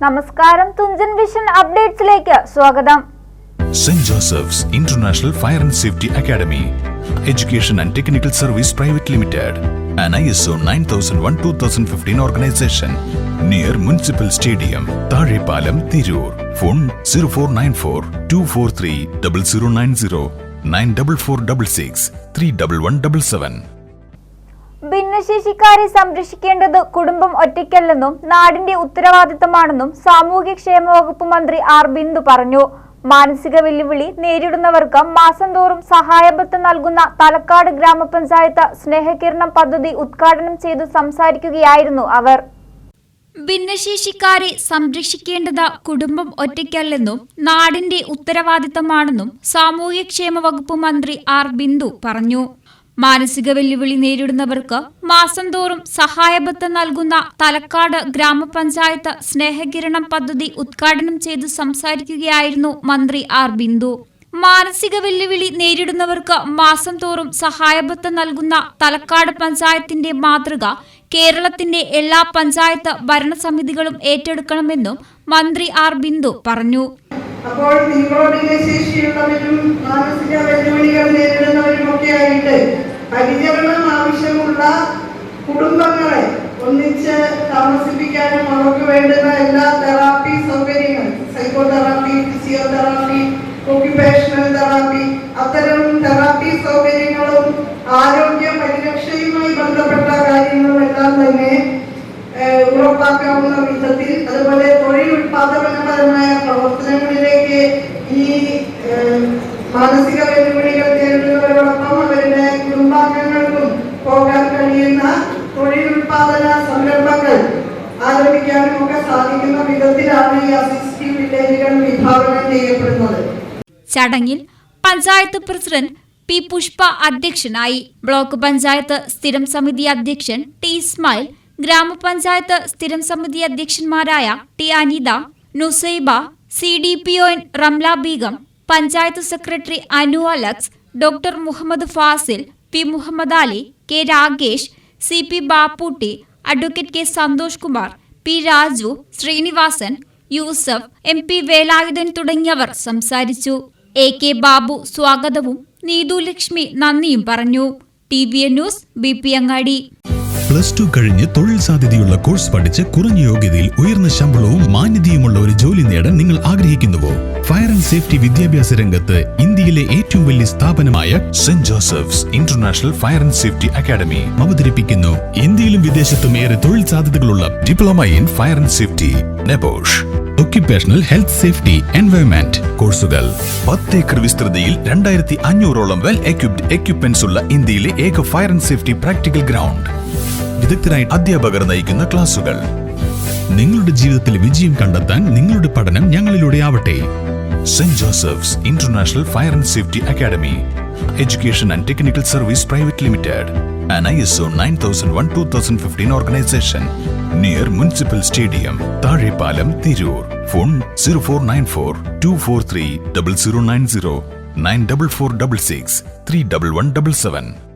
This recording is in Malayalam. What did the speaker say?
നമസ്കാരം തുഞ്ചൻ വിഷൻ അപ്ഡേറ്റ്സിലേക്ക് സ്വാഗതം. Saint Joseph's International Fire and Safety Academy Education and Technical Service Private Limited organisation near municipal stadium Thazhepalam Tirur. Phone zero four nine four two four three double zero nine zero nine double four double six three double one double seven ഭിന്നശേഷിക്കാരെ സംരക്ഷിക്കേണ്ടത് കുടുംബം ഒറ്റയ്ക്കല്ലെന്നും നാടിന്റെ ഉത്തരവാദിത്തമാണെന്നും സാമൂഹ്യക്ഷേമ വകുപ്പ് മന്ത്രി ആർ ബിന്ദു പറഞ്ഞു. മാനസിക വെല്ലുവിളി നേരിടുന്നവർക്ക് മാസം തോറും സഹായബത്തം നൽകുന്ന തലക്കാട് ഗ്രാമപഞ്ചായത്ത് സ്നേഹകിരണം പദ്ധതി ഉദ്ഘാടനം ചെയ്തു സംസാരിക്കുകയായിരുന്നു അവർ. ഭിന്നശേഷിക്കാരെ സംരക്ഷിക്കേണ്ടത് കുടുംബം ഒറ്റയ്ക്കല്ലെന്നും നാടിന്റെ ഉത്തരവാദിത്തമാണെന്നും സാമൂഹ്യക്ഷേമ വകുപ്പ് മന്ത്രി ആർ ബിന്ദു പറഞ്ഞു. മാനസിക വെല്ലുവിളി നേരിടുന്നവർക്ക് മാസം തോറും സഹായബത്തം നൽകുന്ന തലക്കാട് ഗ്രാമപഞ്ചായത്ത് സ്നേഹകിരണം പദ്ധതി ഉദ്ഘാടനം ചെയ്ത് സംസാരിക്കുകയായിരുന്നു മന്ത്രി ആർ ബിന്ദു. മാനസിക വെല്ലുവിളി നേരിടുന്നവർക്ക് മാസം തോറും സഹായബത്തം നൽകുന്ന തലക്കാട് പഞ്ചായത്തിന്റെ മാതൃക കേരളത്തിന്റെ എല്ലാ പഞ്ചായത്ത് ഭരണസമിതികളും ഏറ്റെടുക്കണമെന്നും മന്ത്രി ആർ ബിന്ദു പറഞ്ഞു. അപ്പോൾ നിങ്ങളോടിന്റെ ശേഷിയുള്ളവരും മാനസിക വെല്ലുവിളികൾ നേരിടുന്നവരും ഒക്കെ ആയിട്ട് പരിചരണം ആവശ്യമുള്ള കുടുംബങ്ങളെ ഒന്നിച്ച് താമസിപ്പിക്കാനും അവർക്ക് വേണ്ടുന്ന എല്ലാ തെറാപ്പി സൗകര്യങ്ങളും സൈക്കോ പോകാൻ കഴിയുന്ന തൊഴിൽ ഉത്പാദന സംരംഭങ്ങൾ ആരംഭിക്കാനും ഒക്കെ സാധിക്കുന്ന വിധത്തിലാണ് ഈ അസിസ്റ്റീവ് വില്ലേജുകൾ വിഭാവനം ചെയ്യപ്പെടുന്നത്. ചടങ്ങിൽ പഞ്ചായത്ത് പ്രസിഡന്റ് പി പുഷ്പ അധ്യക്ഷനായി ബ്ലോക്ക് പഞ്ചായത്ത് സ്ഥിരം സമിതി അധ്യക്ഷൻ ടി ഇസ്മായിൽ ഗ്രാമപഞ്ചായത്ത് സ്ഥിരം സമിതി അധ്യക്ഷന്മാരായ T Anitha Nusaiba C D P O Ramla Beegum panchayat secretary Anu Alex doctor Muhammad Fazil P Muhammad Ali K Ragesh C P Bapputty advocate K Santhosh Kumar P Raju Srinivasan Yusuf M P Velayudhan തുടങ്ങിയവർ സംസാരിച്ചു. എ കെ ബാബു സ്വാഗതവും നീതു ലക്ഷ്മി നന്ദിയും പറഞ്ഞു. T V A news B P Angadi. Plus two കഴിഞ്ഞ് തൊഴിൽ സാധ്യതയുള്ള കോഴ്സ് പഠിച്ച് കുറഞ്ഞ യോഗ്യതയിൽ ഉയർന്ന ശമ്പളവും മാന്യതയുമുള്ള ഒരു ജോലി നേടാൻ നിങ്ങൾ ആഗ്രഹിക്കുന്നുവോ? ഫയർ ആൻഡ് സേഫ്റ്റി വിദ്യാഭ്യാസ രംഗത്ത് ഇന്ത്യയിലെ ഏറ്റവും വലിയ സ്ഥാപനമായ Saint Joseph's International Fire and Safety Academy അവതരിപ്പിക്കുന്നു. ഇന്ത്യയിലും വിദേശത്തും ഏറെ തൊഴിൽ സാധ്യതകളുള്ള diploma in fire and safety NEBOSH. Occupational health safety environment കോഴ്സുകൾ. പത്ത് ഏക്കർ വിസ്തൃതിയിൽ രണ്ടായിരത്തി അഞ്ഞൂറോളം വെൽ എക്യുപ്ഡ് എക്യുപ്മെന്റ്സ് ഉള്ള ഇന്ത്യയിലെ ഏക fire and safety practical ground വിദഗ്ധരായ അധ്യാപകർ നയിക്കുന്ന ക്ലാസുകൾ നിങ്ങളുടെ ജീവിതത്തിൽ വിജയം കണ്ടെത്താൻ നിങ്ങളുടെ പഠനം ഞങ്ങളിലൂടെ ആവട്ടെ Saint Joseph's International Fire and Safety Academy Education and Technical Service Private Limited an ISO 9001-2015 organization near Municipal Stadium, Tarepalam, Tirur. Phone 0494 243 0090 94466 31177.